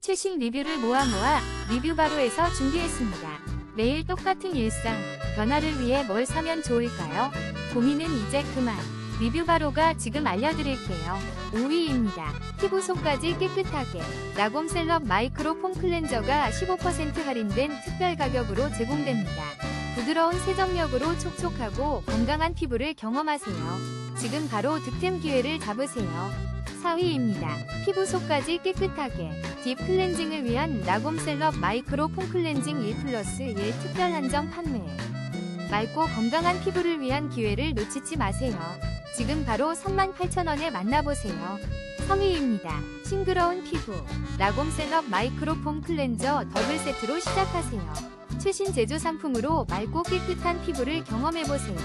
최신 리뷰를 모아 모아 리뷰 바로에서 준비했습니다. 매일 똑같은 일상, 변화를 위해 뭘 사면 좋을까요? 고민은 이제 그만. 리뷰 바로가 지금 알려드릴게요. 5위입니다. 피부 속까지 깨끗하게. 라곰셀럽 마이크로 폼 클렌저가 15% 할인된 특별 가격으로 제공됩니다. 부드러운 세정력으로 촉촉하고 건강한 피부를 경험하세요. 지금 바로 득템 기회를 잡으세요. 4위입니다. 피부 속까지 깨끗하게 딥 클렌징을 위한 라곰 셀럽 마이크로 폼 클렌징 1 플러스 1 특별 한정 판매. 맑고 건강한 피부를 위한 기회를 놓치지 마세요. 지금 바로 38,000원에 만나보세요. 3위입니다. 싱그러운 피부 라곰 셀럽 마이크로 폼 클렌저 더블 세트로 시작하세요. 최신 제조 상품으로 맑고 깨끗한 피부를 경험해보세요.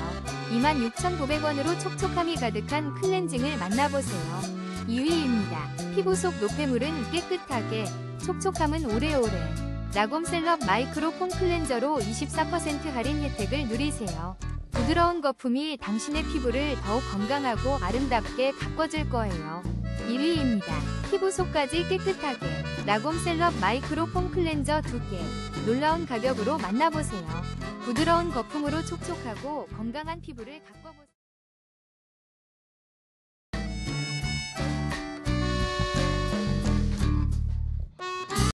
26,900원으로 촉촉함이 가득한 클렌징을 만나보세요. 2위입니다. 피부 속 노폐물은 깨끗하게, 촉촉함은 오래오래. 라곰셀럽 마이크로 폼 클렌저로 24% 할인 혜택을 누리세요. 부드러운 거품이 당신의 피부를 더욱 건강하고 아름답게 가꿔줄 거예요. 1위입니다. 피부 속까지 깨끗하게. 라곰셀럽 마이크로 폼 클렌저 2개. 놀라운 가격으로 만나보세요. 부드러운 거품으로 촉촉하고 건강한 피부를 가꿔보세요.